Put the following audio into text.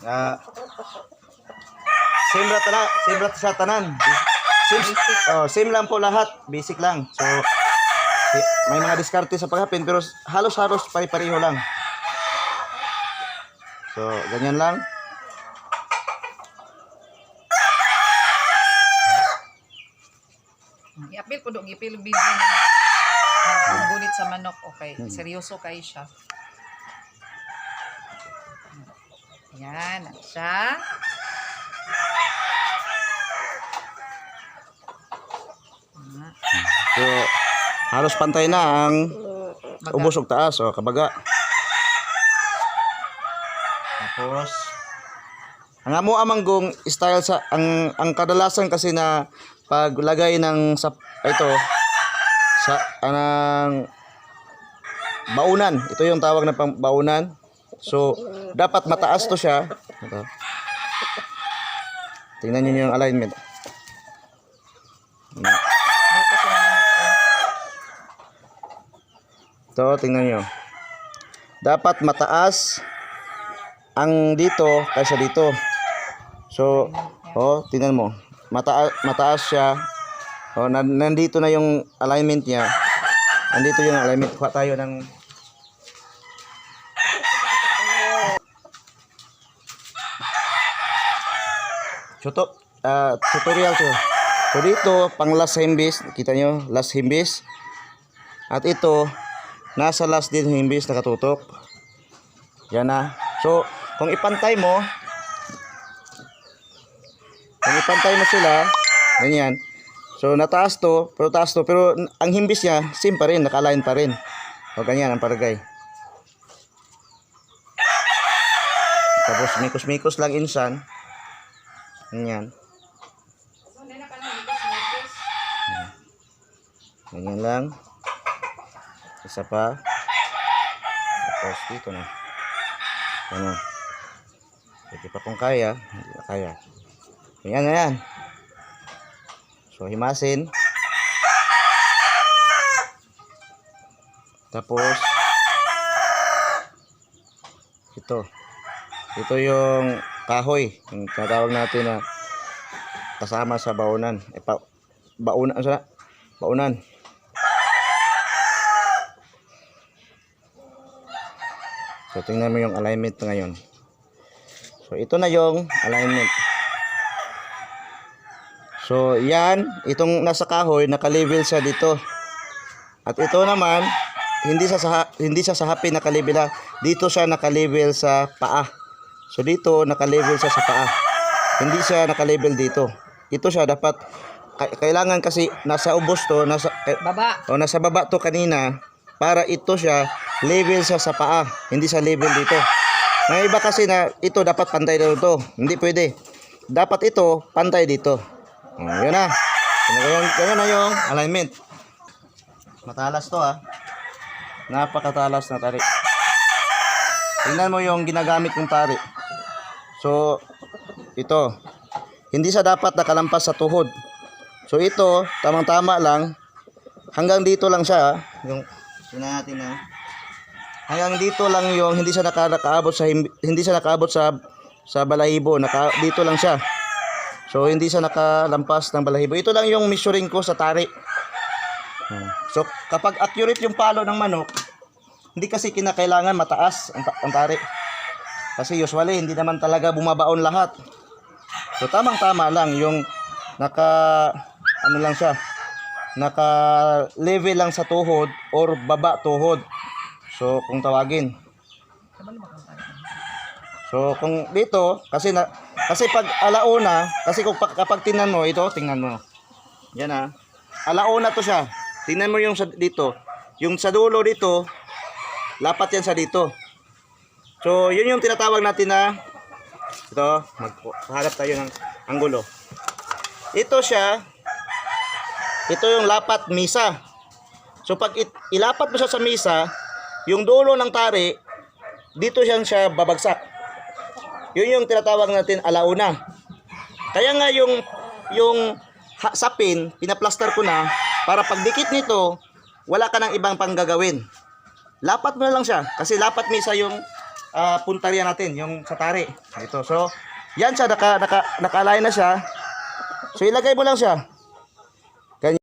Ah, same ra tala, same ra sa tanan. Same, oh, same lang po lahat, basic lang. So may mga diskarte sa paghapin pero halos-halos pare-pareho lang. So, ganyan lang. I-appeal ko i-appeal yung video na nagbubulit sa manok. Okay, seryoso kayo siya. Yan, na siya. So, halos pantay na ang baga. ubos ug taas o kabaga. Tapos ang amo amanggong style sa ang ang kadalasan kasi na paglagay ng sa ito sa anang baunan. Ito yung tawag na pang baunan. So, dapat mataas to siya. Ito. Tingnan niyo yung alignment. Ito, tingnan nyo. Dapat mataas ang dito kaysa dito. So, oh, tingnan mo. Mataas, mataas siya. Oh, nan- nandito na yung alignment niya. Nandito yung alignment. Kuha tayo ng So, to, ah, tutorial to. So, dito, pang last himbis. Kita nyo, last himbis. At ito, nasa last din himbis nakatutok. Yan na. So, kung ipantay mo, kung ipantay mo sila, ganyan. So, nataas to, pero taas to, pero ang himbis niya, same pa rin, naka-align pa rin. O, ganyan ang paragay. Tapos, mikos-mikos lang insan. Ganyan. Ganyan lang. Isa pa. Tapos dito na. Ano. Pwede pa kung kaya. Hindi na kaya. Ayan na yan. So, himasin. Tapos, ito. Ito yung kahoy. Yung tinatawag natin na kasama sa baunan. Eh, pa, baunan. Ano sana? Baunan. So, tingnan mo yung alignment ngayon. So, ito na yung alignment. So, yan. Itong nasa kahoy, naka-level siya dito. At ito naman, hindi sa, hindi siya sa happy naka-level na. Dito siya naka-level sa paa. So, dito, naka-level siya sa paa. Hindi siya naka-level dito. Ito siya dapat ka- kailangan kasi nasa ubos to, nasa eh, Baba. o nasa baba to kanina para ito siya level siya sa paa, hindi sa level dito. May iba kasi na ito dapat pantay daw to. Hindi pwede. Dapat ito pantay dito. O, yun na. Ganyan, ganyan na yung alignment. Matalas to ha. Napakatalas na tari. Tingnan mo yung ginagamit kong tari. So, ito. Hindi siya dapat nakalampas sa tuhod. So ito, tamang-tama lang. Hanggang dito lang siya. ah. Yung tingnan natin na. Hanggang dito lang yung hindi siya naka, nakaabot sa hindi siya nakaabot sa sa balahibo. Naka, dito lang siya. So hindi siya nakalampas ng balahibo. Ito lang yung measuring ko sa tari. So kapag accurate yung palo ng manok, hindi kasi kinakailangan mataas ang, ang tari. Kasi usually hindi naman talaga bumabaon lahat. So tamang-tama lang yung naka ano lang siya. Naka level lang sa tuhod or baba tuhod. So kung tawagin. So kung dito kasi na kasi pag alauna, kasi kung pa- kapag tingnan mo ito, tingnan mo. Yan ah. Alauna to siya. Tingnan mo yung sa dito. Yung sa dulo dito, lapat yan sa dito. So, yun yung tinatawag natin na ito, maghanap tayo ng anggulo. Ito siya, ito yung lapat misa. So pag ilapat mo siya sa misa, yung dulo ng tari, dito siya siya babagsak. Yun yung tinatawag natin alauna. Kaya nga yung yung ha- sapin, pinaplaster ko na para pagdikit nito, wala ka ng ibang panggagawin. Lapat mo na lang siya kasi lapat misa yung ah, puntarya natin, yung sa tari. Ito. So, yan siya, naka, naka, naka-align na siya. So, ilagay mo lang siya.